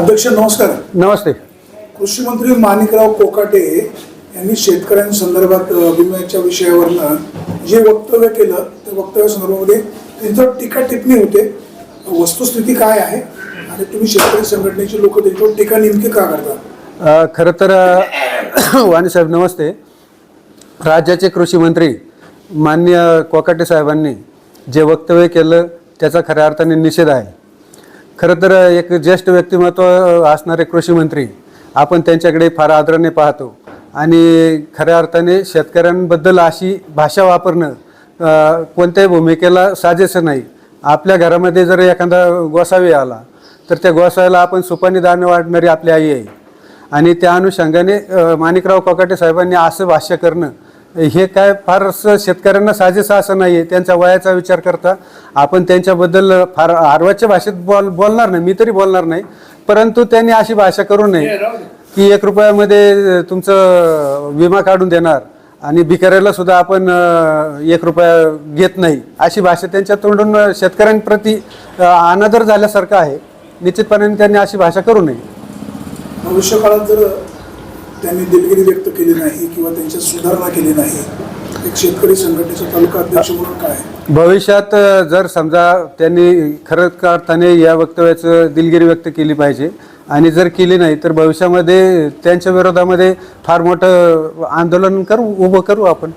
अध्यक्ष नमस्कार. नमस्ते. कृषी मंत्री माणिकराव कोकाटे यांनी शेतकऱ्यांसंदर्भात विम्याच्या विषयावरनं जे वक्तव्य केलं त्या वक्तव्यासंदर्भामध्ये त्यांच्यावर टीका टिप्पणी होते. वस्तुस्थिती काय आहे? आणि तुम्ही शेतकरी संघटनेचे लोक त्यांच्यावर टीका नेमकी का करता? खरं तर अ, वाणीसाहेब नमस्ते. राज्याचे कृषी मंत्री माननीय कोकाटे साहेबांनी जे वक्तव्य केलं त्याचा खऱ्या अर्थाने निषेध आहे. खरं तर एक ज्येष्ठ व्यक्तिमत्व असणारे कृषी मंत्री आपण त्यांच्याकडे फार आदराने पाहतो. आणि खऱ्या अर्थाने शेतकऱ्यांबद्दल अशी भाषा वापरणं कोणत्याही भूमिकेला साजेसं नाही. आपल्या घरामध्ये जर एखादा गोसावी आला तर त्या गोसाव्याला आपण सुपानी दाणे वाढणारी आपली आई आहे. आणि त्या अनुषंगाने माणिकराव कोकाटे साहेबांनी असं भाष्य करणं हे काय फार असं शेतकऱ्यांना साजेसं असं नाही आहे त्यांच्या वयाचा विचार करता आपण त्यांच्याबद्दल फार आरवाच्या भाषेत बोल बोलणार नाही. मी तरी बोलणार नाही. परंतु त्यांनी अशी भाषा करू नये की एक रुपयामध्ये तुमचं विमा काढून देणार आणि भिकाऱ्याला सुद्धा आपण एक रुपया घेत नाही. अशी भाषा त्यांच्या तोंडून शेतकऱ्यांप्रती अनादर झाल्यासारखं आहे. निश्चितपणे त्यांनी अशी भाषा करू नये. भविष्य काळात जर त्यांनी दिलगिरी व्यक्त केली नाही किंवा त्यांच्यात सुधारणा केली नाही. एक शेतकरी संघटनेचा तालुका अध्यक्ष म्हणून काय? भविष्यात जर समजा त्यांनी खरंच अर्थाने या वक्तव्याचं दिलगिरी व्यक्त केली पाहिजे आणि जर केली नाही तर भविष्यामध्ये त्यांच्या विरोधामध्ये फार मोठं आंदोलन करू उभं करू आपण.